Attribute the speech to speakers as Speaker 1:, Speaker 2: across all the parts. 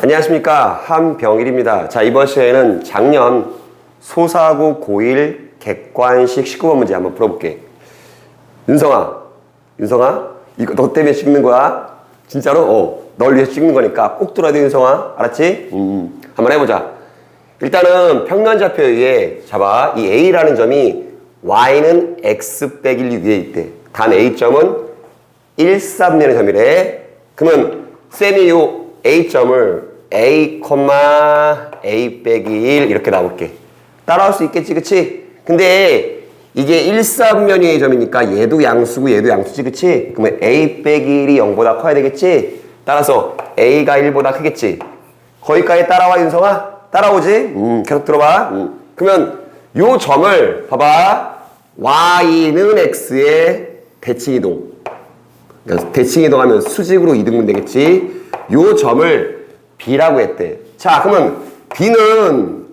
Speaker 1: 안녕하십니까 한병일입니다. 자 이번 시간에는 작년 소사고 고1 객관식 19번 문제 한번 풀어볼게. 윤성아, 윤성아, 이거 너 때문에 찍는 거야? 진짜로? 어, 널 위해서 찍는 거니까 꼭 들어야 돼 윤성아, 알았지? 음, 한번 해보자. 일단은 평면좌표에 의해 잡아 이 A라는 점이 Y는 X 빼기 1 위에 있대. 단 A점은 1, 3년의 점이래. 그러면 쌤이 요 A점을 A, A 빼기 1 이렇게 나올게. 따라올 수 있겠지, 그치? 근데 이게 1, 3면의 점이니까 얘도 양수고 얘도 양수지, 그치? 그러면 A 빼기 1이 0보다 커야 되겠지? 따라서 A가 1보다 크겠지? 거기까지 따라와, 윤성아? 따라오지? 음, 계속 들어봐. 음. 그러면 요 점을 봐봐. Y는 X의 대칭 이동. 그러니까 대칭 이동하면 수직으로 이동면 되겠지. 요 점을 B라고 했대. 자, 그러면 B는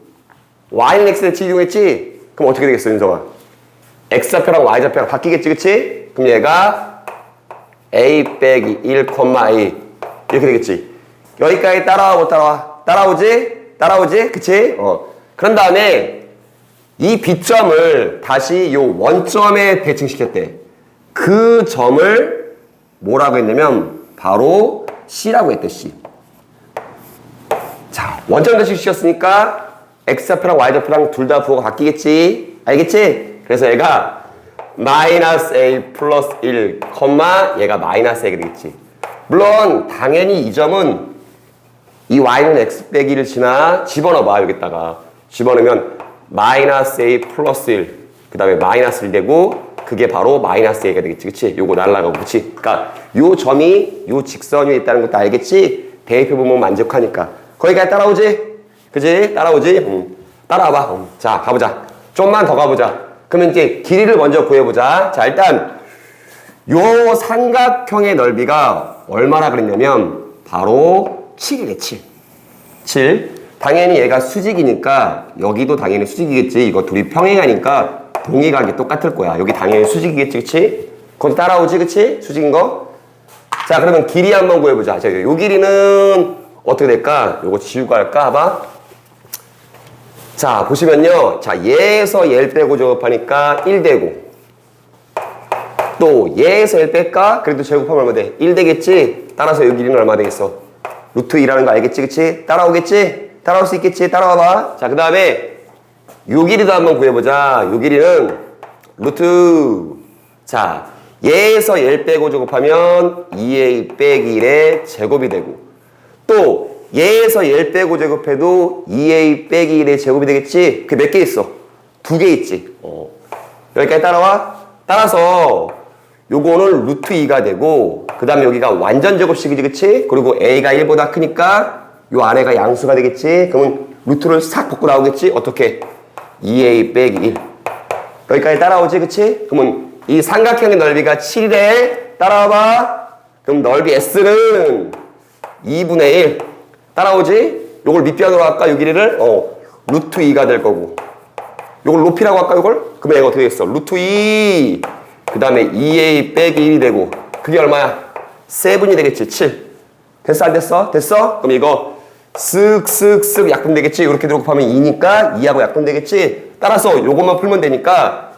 Speaker 1: Y는 X를 이동했지? 그럼 어떻게 되겠어, 윤성아? X좌표랑 Y좌표랑 바뀌겠지, 그치? 그럼 얘가 A 빼기 1, A 이렇게 되겠지. 여기까지 따라와, 못 따라와? 따라오지? 따라오지? 그치? 어. 그런 다음에 이 B점을 다시 요 원점에 대칭시켰대. 그 점을 뭐라고 했냐면 바로 C라고 C. 자, 원점 대칭시켰으니까 X좌표랑 Y좌표랑 둘 다 부호가 바뀌겠지? 알겠지? 그래서 얘가 마이너스 A 플러스 1, 컴마 얘가 마이너스 A가 되겠지. 물론 당연히 이 점은 이 y는 x 빼기를 지나 집어넣어봐 여기다가 집어넣으면 마이너스 a 플러스 1 그 다음에 마이너스 1 되고 그게 바로 마이너스 a가 되겠지 그치? 요거 날라가고 그치? 그니까 요 점이 요 직선 위에 있다는 것도 알겠지? 대입해 보면 만족하니까. 거기까지 따라오지? 그지 따라오지? 음. 따라와봐. 음. 자 가보자. 좀만 더 가보자. 그러면 이제 길이를 먼저 구해보자. 자 일단 요 삼각형의 넓이가 얼마나 그랬냐면 바로 7이래 7 7 당연히 얘가 수직이니까 여기도 당연히 수직이겠지. 이거 둘이 평행하니까 동의 각이 똑같을 거야 여기 당연히 수직이겠지 그치? 거기 따라오지 그치? 수직인 거? 자 그러면 길이 한번 구해보자 자, 요 길이는 어떻게 될까? 요거 지우고 할까? 봐봐 자 보시면요 자 얘에서 얘를 빼고 제곱하니까 1 되고 또 얘에서 1 뺄까? 그래도 제곱하면 얼마 돼? 1 되겠지? 따라서 여기 길이는 얼마 되겠어? 루트 2라는 거 알겠지? 그치? 따라오겠지? 따라올 수 있겠지? 따라와봐. 자, 그 다음에 요 길이도 한번 구해보자. 요 길이는 루트 자, 얘에서 1 빼고 제곱하면 2a 빼기 1의 제곱이 되고 또 얘에서 1 빼고 제곱해도 2a 빼기 1의 제곱이 되겠지? 그 몇 개 있어? 두 개 있지? 어. 여기까지 따라와? 따라서 요거는 루트 2가 되고 그 다음에 여기가 완전 제곱식이지 그치? 그리고 a가 1보다 크니까 요 아래가 양수가 되겠지? 그러면 루트를 싹 벗고 나오겠지? 어떻게? 2a 빼기 1 여기까지 따라오지 그치? 그러면 이 삼각형의 넓이가 7이래 따라와봐 그럼 넓이 s는 2분의 1 따라오지? 요걸 밑변으로 할까 요 길이를? 어 루트 2가 될 거고 요걸 높이라고 할까 요걸? 그러면 얘가 어떻게 되겠어? 루트 2 그 다음에 2a 빼기 1이 되고 그게 얼마야? 세분이 되겠지 7 됐어 안 됐어? 됐어? 그럼 이거 쓱쓱쓱 약분 되겠지? 이렇게 들어곱하면 2니까 2하고 약분 되겠지? 따라서 요것만 풀면 되니까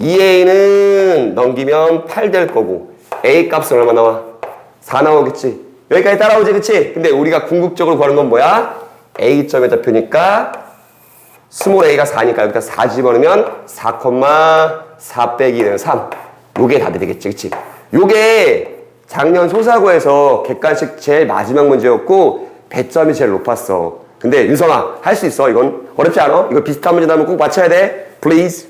Speaker 1: 2a는 넘기면 8 될 거고 a 값은 얼마 나와? 4 나오겠지? 여기까지 따라오지 그치? 근데 우리가 궁극적으로 구하는 건 뭐야? a점의 좌표니까 스몰 a가 4니까 여기다 4 집어넣으면 4,4 빼기 1은 3 요게 답이 되겠지 그치? 요게 작년 소사고에서 객관식 제일 마지막 문제였고 배점이 제일 높았어. 근데 윤성아 할 수 있어 이건. 어렵지 않아? 이거 비슷한 문제 나오면 꼭 맞춰야 돼. Please